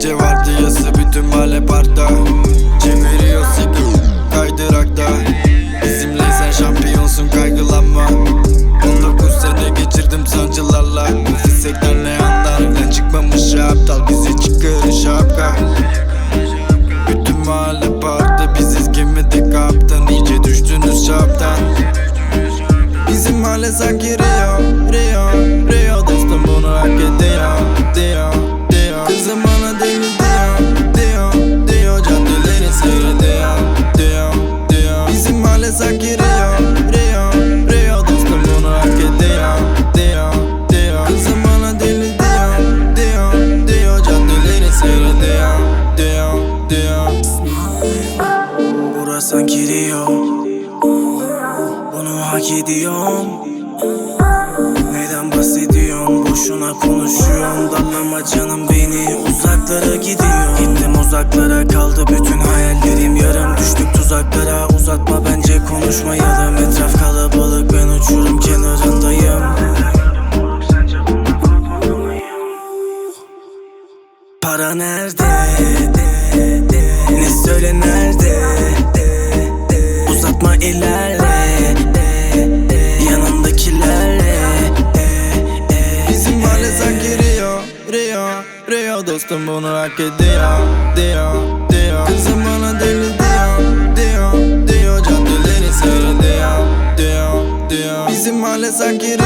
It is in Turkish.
Bütün mahalle parkta. Çeviriyor sıkı kaydırakta. Bizimleysen şampiyonsun kaygılanma. 19 sene geçirdim sancılarla. Fisekler ne anlar Evden çıkmamış aptal. Bizi çıkarır şapka. Bütün mahalle parkta Biziz gemide kaptan. İyice düştünüz çaptan. Bizim mahalle sanki Rio Rio Rio Mahalle sanki Rio Rio Rio dostum bunu hak ediyor Diyor diyor Kızım bana deli diyor Diyor diyor Caddeleri seyrediyor Diyor diyor Burası sanki Rio Bunu hak ediyorum Neden bahsediyorsun boşuna konuşuyorsun Darlama canım beni uzaklara gidiyor Gittim uzaklara kaldı bütün hayallerim yarım Düştük tuzaklara uzatma bence konuşmayalım. Etraf kalabalık ben uçurum kenarındayım. Para nerede? Ne söyle nerede? Uzatma ilerle. Yanındakilerle. Bizim mahalle sanki Rio Rio Rio dostum bunu hak ediyor Diyor sanki